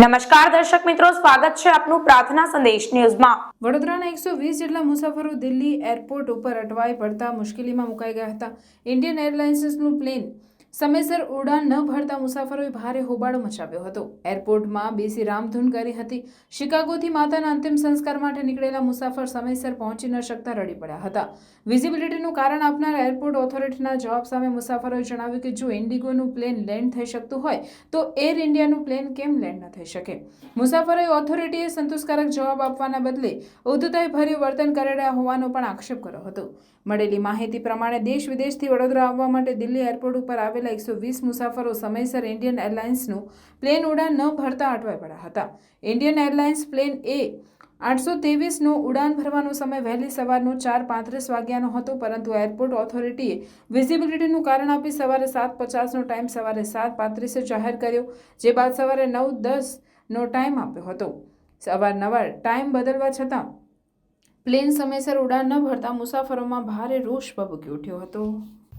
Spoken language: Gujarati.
નમસ્કાર દર્શક મિત્રો, સ્વાગત છે આપનું પ્રાર્થના સંદેશ ન્યૂઝમાં. વડોદરાના એકસો વીસ જેટલા મુસાફરો દિલ્હી એરપોર્ટ ઉપર અટવાઈ પડતા મુશ્કેલીમાં મુકાઈ ગયા હતા. ઇન્ડિયન એરલાઇન્સનું પ્લેન સમયસર ઉડાન ન ભરતા મુસાફરોએ ભારે હોબાળો મચાવ્યો હતો. એરપોર્ટમાં બેસી રામધૂન કરી હતી. શિકાગોથી માતાના અંતિમ સંસ્કાર માટે નીકળેલા મુસાફર સમયસર પહોંચી ન શકતા રડી પડ્યા હતા. વિઝિબિલિટીનું કારણ આપનાર એરપોર્ટ ઓથોરિટીના જવાબ સામે મુસાફરોએ જણાવ્યું કે જો ઇન્ડિગોનું પ્લેન લેન્ડ થઈ શકતું હોય, તો એર ઇન્ડિયાનું પ્લેન કેમ લેન્ડ ન થઈ શકે? મુસાફરોએ ઓથોરિટીએ સંતોષકારક જવાબ આપવાના બદલે ઉદ્ધતાઈ ભર્યું વર્તન કરી હોવાનો પણ આક્ષેપ કર્યો હતો. મળેલી માહિતી પ્રમાણે દેશ વિદેશથી વડોદરા આવવા માટે દિલ્હી એરપોર્ટ ઉપર આવેલા એકસો વીસ મુસાફરો સમયસર ઇન્ડિયન એરલાઇન્સનું પ્લેન ઉડાન ન ભરતા અટવાઈ પડ્યા હતા. ઇન્ડિયન એરલાઇન્સ પ્લેન એ આઠસો ત્રેવીસનો ઉડાન ભરવાનો સમય વહેલી સવારનો ચાર પાંત્રીસ વાગ્યાનો હતો, પરંતુ એરપોર્ટ ઓથોરિટીએ વિઝિબિલિટીનું કારણ આપી સવારે સાત પચાસનો ટાઈમ સવારે સાત પાંત્રીસે જાહેર કર્યો, જે બાદ સવારે નવ દસનો ટાઈમ આપ્યો હતો. અવારનવાર ટાઈમ બદલવા છતાં પ્લેન સમયસર ઉડાન ન ભરતા મુસાફરોમાં ભારે રોષ ભભૂકી ઉઠ્યો હતો.